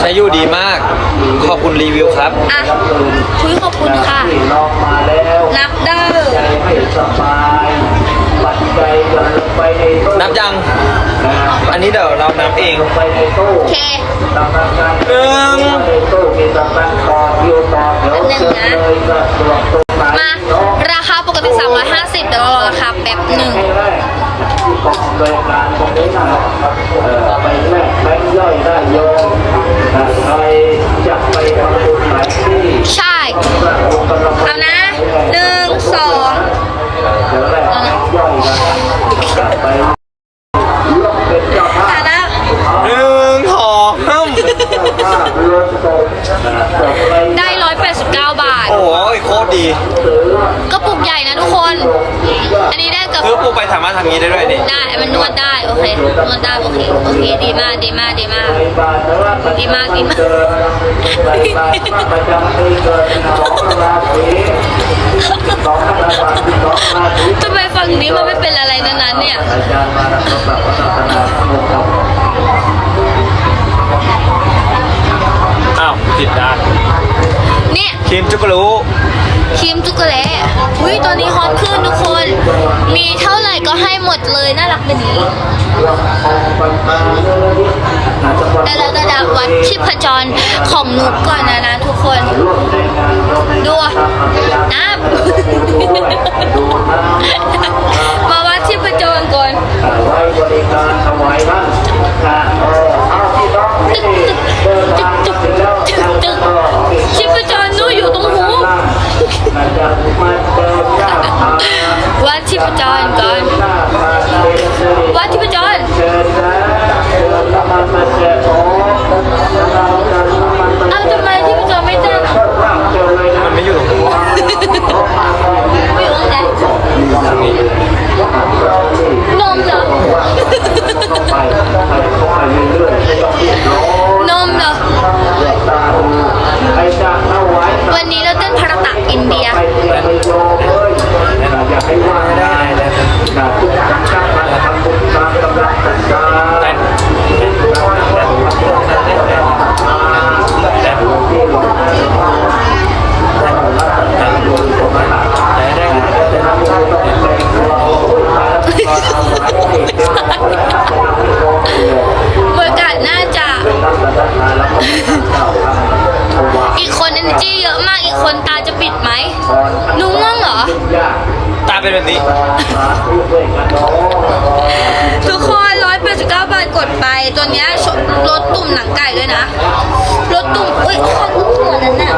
ใช้อยู่ดีมาก ขอบคุณรีวิวครับ อะคุยขอบคุณค่ะลองมาแล้วนับเด้อใจไม่สบายปัจจัยหย่อนลงไปในตู้นับยัง อันนี้เดี๋ยวเรานับเองลงไปในตู้โอเคตามการหนึ่งในตู้มีตำแหน่งต่อคิวต่อแถวหนึ่งเชิญนะเลยก็ตรวจตรงไหนมา ราคาปกติ 350แต่เรารอราคาแป๊บหนึ่ง โดยการตรงนี้นะครับเอ่อไปแลกแบงค์ย่อยได้โยมนะใครจะไปทำบุญหนที่ใช่ เอานะหนึ่งสอง เดี๋ยวแรกแบงค์ย่อยกันกลับไปร่วมเป็นเจ้าภา อะ พ นะ หนึ่งสองห้าม เจ้าภาพรวมตกนะตกไป ได้ 189 บาท โอ้ยโคตรดี ก็ปุกใหญ่นะทุกคน อันนี้ได้กับ คือปูไปสามารถทำงี้ได้ด้วยนี่ได้มันนวดได้โอเคนวดได้โอเคโอเคดีมากดีมากดีมากดีมากดีมากทมาประจำปีเกิดสองราศีสองราศีสองราศีทำไมฝั่งนี้มันไม่เป็นอะไรนั้นเนี่ยอ้าวติดดานเนี่ยครีมจุกรู ครีมจุกโกแลตอุ้ยตัวนี้ฮอตขึ้นทุกคน มีเท่าไหร่ก็ให้หมดเลยน่ารักเป็นนี้แต่เราจะดับวัดชีพจรของนุกก่อนนะนะทุกคน ดูน้ำ มาวัดชีพจรก่อนไว้บริการถวายท่านนะเออเอาที่น้องที่เดินทางมาถึงแล้วทางก็ ชีพจรหนูอยู่ตรงหู อาจารย์มาเดินหน้าพาวัดชีพจรก่อ หน้าพาเป็นสิริ วัดชีพจร เชิญนะเชิญน้ำมันมาแจกของเราจะน้ำมันมา เอาทำไมชีพจรไม่เต้น เชิญร่างเชิญเลยนะ มันไม่อยู่ตรงนี้ ไม่อยู่ตรงไหน ตรงนี้ นมเหรอ ไปไปเข้าไปเรื่อยๆไม่ต้องรีบร้อน นมเหรอ เลือกตาดูใครจะเอาไว้ วันนี้เราเต้นพาราตักอินเดีย ไปเที่ยวไปโยมเอ้ยอย่าให้ว่าได้นะทุกอย่างช่างมันทำบุญตามกำลังศรัทธา แต่ แต่หลวงพี่หลวงพ่อแต่หลวงพ่อแต่หลวงพ่อแต่ได้แต่ทำบุญต้องเป็นของ บรรยากาศน่าจะอีกคน energy เยอะมาก อีก คนตาจะปิดไหมหนูง่วงเหรอ ตาเป็นแบบนี้ ทุกคน189บาทกดไป ตัวเนี้ยลดตุ่มหนังไก่ด้วยนะลดตุ่มอุ้ยข้างหัวนั้นน่ะ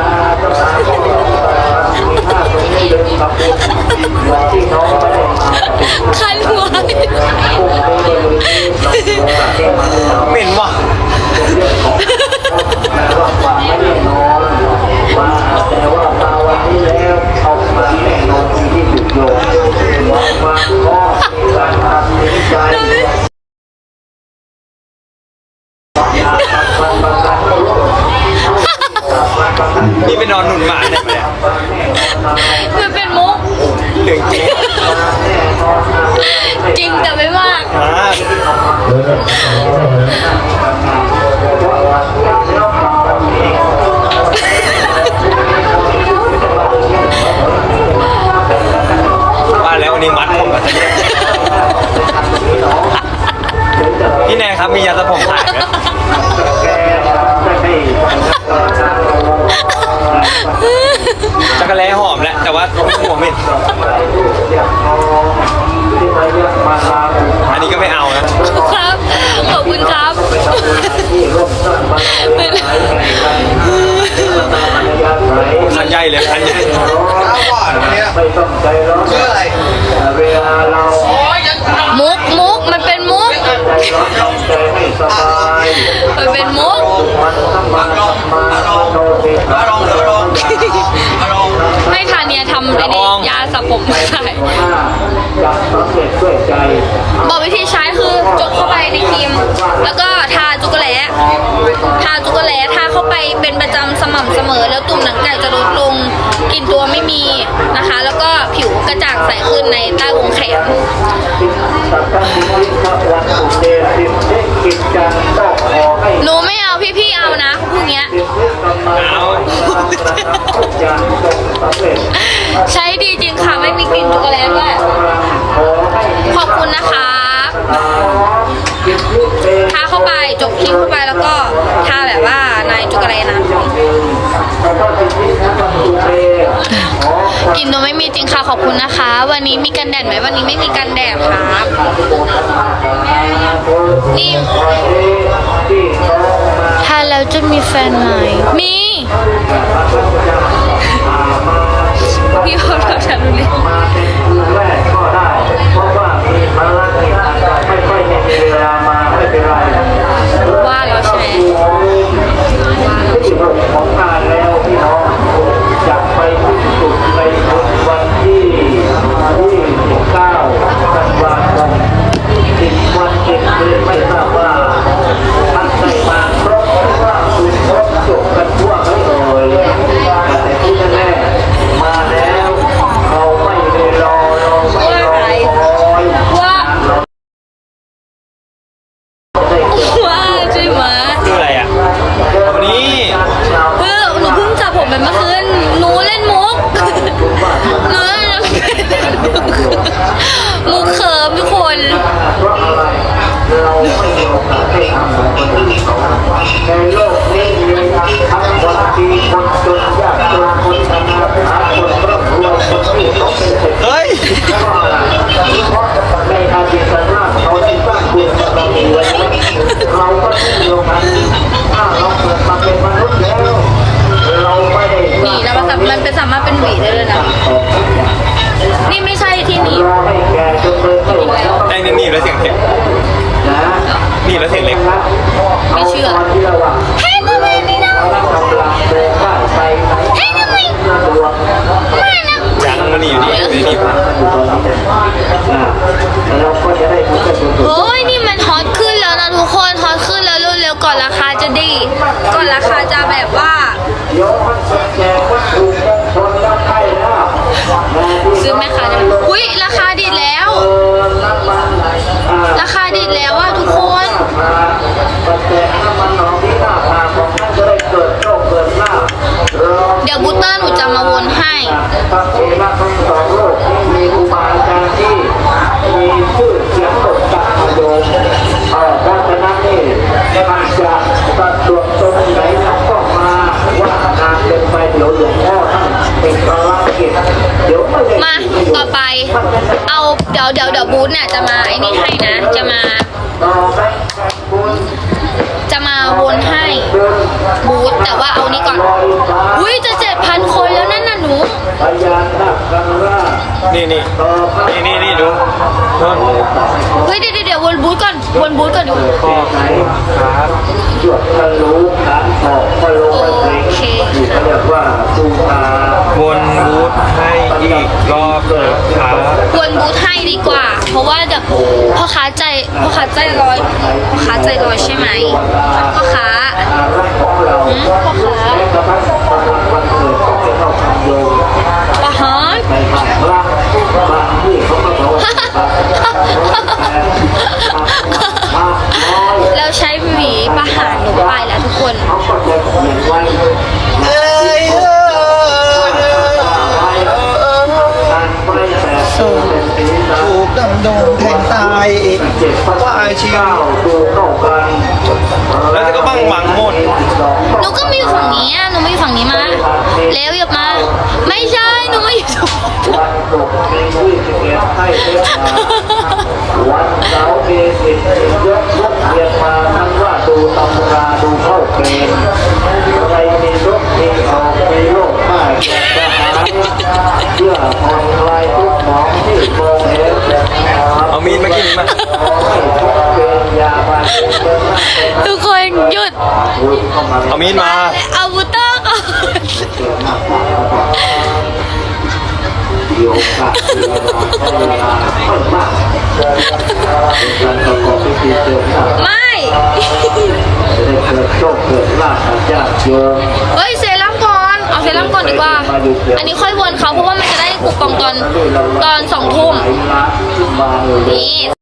บอกวิธีใช้คือจุกเข้าไปในครีม แล้วก็ทาจุกแหลทาจุกแหลทาเข้าไปเป็นประจำสม่ำเสมอ แล้วตุ่มหนังไก่จะลดลงกินตัวไม่มีนะคะ แล้วก็ผิวกระจ่างใสขึ้นในใต้วงแขนหนูไม่เอาพี่ๆเอานะพวกเนี้ยใช้ดีจริงค่ะ ไม่มีกลิ่นจุกโแลตด้วย นะเข้าไปแล้วก็ทาแบบว่านายจุกอะไรนะกลินตัวไม่มีจริงค่ะขอบคุณนะคะ วันนี้มีกันแดดไหมวันนี้ไม่มีกันแดดครับนี่ถ้าแล้วจะมีแฟนไหมมี พี่เขาทำฉันรู้เลย มาเป็นคืนแรกก็ได้ เพราะว่ามีภารกิจไม่ค่อยมีเวลามาไม่เป็นไร ว่าแล้วใช่ไหม ที่ของงานแล้วพี่น้องจะไปที่สุดในวันที่29ธันวาคมสิบวันเจ็ดเดือนไม่ทราบว่าท่านได้มาครบหรือว่าคุณครบจบกันทั่วไหมเอ่ยแต่ที่แน่ๆมาแล้วเราไม่ได้รอเราไม่รอคอย ว่า ได้เกิด ว่าใช่ไหม คืออะไรอะวันนี้ เพิ่งหนูเพิ่งจับผมไปเมื่อคืนหนูเล่นมุกหนูเล่น มุกเขิมทุกคนเพราะอะไรเราไม่มีโอกาสได้ทำเหมือนคนอื่นเขาในโลกนี้มีทั้งคนดีคนจนยากจนคนธนาคารคนร่ำรวยคนที่เขาเป็นเศรษฐี เฮ้ยเพราะอะไรเพราะในอดีตชาติเขาได้สร้างคุณบารมีไว้เราก็ที่เดียวกันถ้าเราเกิดมาเป็นมนุษย์แล้ว เราไม่ได้หวีแล้วมันสามมันเป็นสามารถเป็นหวีได้เลยนะ นี่ไม่ใช่ ที่หนีบรอให้แก่จนเลยไม่ไหวแล้วได้นี่นี่แล้วเสียงเล็กนะนี่แล้วเสียงเล็ก ไม่เชื่อที่ระหว่างให้ทำไมนี่นะกำลังเดินบ้านไปไหนให้ทำไมสะดวกไม่นะยางมันนี่อยู่นี่ไม่ได้นี่อยู่ตรงนี้อ่าแล้วเราก็จะได้รู้กันจุดโอ้ยนี่ ราคาดีดแล้วอะทุกคนมาประแจกน้ำมันหนองที่หน้าผากของท่านจะได้เกิดโชคเกิดลาภรอเดี๋ยวบูตเตอร์หนูจะมาวนให้ นาคกันราชนี่นี่ต่อพระนี่นี่นี่ดูนู่นเฮ้ยเดี๋ยวเดี๋ยวเดี๋ยววนบูธก่อนวนบูธก่อนดูขอบคุณครับหยวดทะลุฐานออกพะโลกไปเพลงอยู่เขาเรียกว่าตูตาวนบูธให้อีกรอบนะครับวนบูธให้ดีกว่า เพราะว่าเดี๋ยวพ่อค้าใจพ่อค้าใจร้อยพ่อค้าใจร้อยใช่ไหมพ่อค้าอารักของเราหืมพ่อค้า และกระทั่งวันเกิดของเราทำโยม ปะฮอน ในบางพระบางที่เขาก็ บอกว่ามาน้อยแล้วใช้หวีประหารหนูไปแล้วทุกคนเขาก็จะเขียนไว้เอ้ยเออเออการไม่แต่เป็นสีน้ถูกดำดงแทงตายำเจ็ดพระเจ้าดูเข้ากันแล้วก็บังหวังหมดหนูก็มาอยู่ฝั่งนี้อะหนูมาอยู่ฝั่งนี้มาแล้วอย่ามา ไม่ใช่หนูมาอยู่ตรง วันศุกร์มียี่สิบเอ็ดให้เลือกมาวันเสาร์มีสิบยกยกเรียนมาทั้งว่าดูตำราดูเข้าเกณฑ์ใครมีรถมีออกมีโรคไข้ทหารเพื่อผ่อนคลายทุกข์หมองที่มองเห็นเอามีดมากินมาขอให้ทุกเป็นยาบาดเจ็บเป็นทุกคนหยุดเข้ามาเอามีดมา เอาบูเตอร์ก่อน เดี๋ยกับเวลาเวลาค่อยมากการประกอบพิธีเสริมหน้าไม่ จะได้เกิดโชคเกิดลาภญาติโยมเฮ้ยเซรั่มก่อน เอาเซรั่มก่อนดีกว่า อันนี้ค่อยวนเขาเพราะว่ามันจะได้คูปองตอนตอนสองทุ่ม นี่